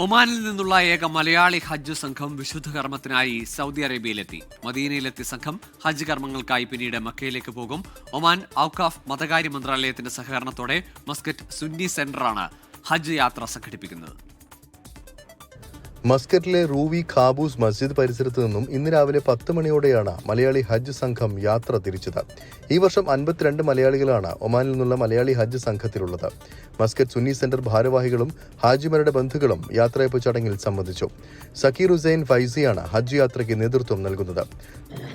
ഒമാനിൽ നിന്നുള്ള ഏക മലയാളി ഹജ്ജ് സംഘം വിശുദ്ധ കർമ്മത്തിനായി സൗദി അറേബ്യയിലെത്തി. മദീനയിലെത്തിയ സംഘം ഹജ്ജ് കർമ്മങ്ങൾക്കായി പിന്നീട് മക്കയിലേക്ക് പോകും. ഒമാൻ ഔക്കാഫ് മതകാര്യ മന്ത്രാലയത്തിന്റെ സഹകരണത്തോടെ മസ്കറ്റ് സുന്നി സെന്ററാണ് ഹജ്ജ് യാത്ര സംഘടിപ്പിക്കുന്നത്. മസ്കറ്റിലെ റൂവി ഖാബൂസ് മസ്ജിദ് പരിസരത്ത് നിന്നും ഇന്ന് രാവിലെ പത്ത് മണിയോടെയാണ് മലയാളി ഹജ്ജ് സംഘം യാത്ര തിരിച്ചത്. ഈ വർഷം അൻപത്തിരണ്ട് മലയാളികളാണ് ഒമാനിൽ നിന്നുള്ള മലയാളി ഹജ്ജ് സംഘത്തിലുള്ളത്. മസ്കറ്റ് സുന്നി സെന്റർ ഭാരവാഹികളും ഹാജിമാരുടെ ബന്ധുക്കളും യാത്രയപ്പ് ചടങ്ങിൽ സംബന്ധിച്ചു. സക്കീർ ഹുസൈൻ ഫൈസിയാണ് ഹജ്ജ് യാത്രയ്ക്ക് നേതൃത്വം നൽകുന്നത്.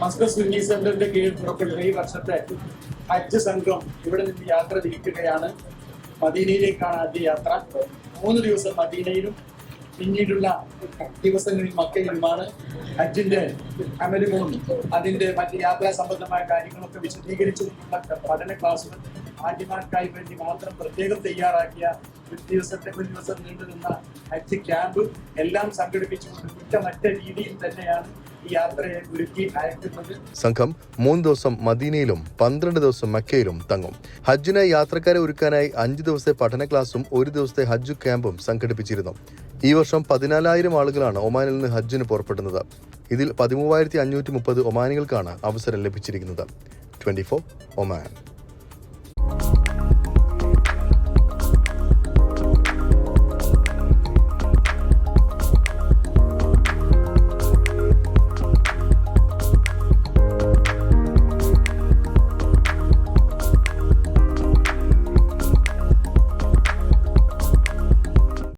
മസ്കറ്റ് സുന്നി സെന്ററിന്റെ കീഴിൽ ഹജ്ജ് സംഘം ഇവിടെ നിന്ന് യാത്ര തിരിക്കുകയാണ്. മദീനയിലേക്കാണ് ആദ്യ യാത്ര. മൂന്ന് ദിവസം മദീനയിലും പിന്നീടുള്ള ദിവസങ്ങളിൽ മക്കയിലുമാണ് ഹജ്ജിന്റെ അമലുകളും അതിന്റെ മറ്റ് യാത്രാ സംബന്ധമായ കാര്യങ്ങളൊക്കെ വിശദീകരിച്ചുകൊണ്ടുള്ള പഠന ക്ലാസുകൾ ആദ്യമാർക്കായി വേണ്ടി മാത്രം പ്രത്യേകം തയ്യാറാക്കിയ ഒരു ദിവസത്തെ ഒരു ദിവസം നീണ്ടുനിന്ന ഹജ്ജ് ക്യാമ്പ് എല്ലാം സംഘടിപ്പിച്ചുകൊണ്ട് കുറ്റമറ്റ രീതിയിൽ തന്നെയാണ് യാത്രയെ സംഘം മൂന്ന് ദിവസം മദീനയിലും പന്ത്രണ്ട് ദിവസം മക്കയിലും തങ്ങും. ഹജ്ജിനായി യാത്രക്കാരെ ഒരുക്കാനായി അഞ്ച് ദിവസത്തെ പഠന ക്ലാസും ഒരു ദിവസത്തെ ഹജ്ജ് ക്യാമ്പും സംഘടിപ്പിച്ചിരുന്നു. ഈ വർഷം പതിനാലായിരം ആളുകളാണ് ഒമാനിൽ നിന്ന് ഹജ്ജിന് പുറപ്പെടുന്നത്. ഇതിൽ പതിമൂവായിരത്തി അഞ്ഞൂറ്റി മുപ്പത് ഒമാനികൾക്കാണ് അവസരം ലഭിച്ചിരിക്കുന്നത്. Twenty four Oman.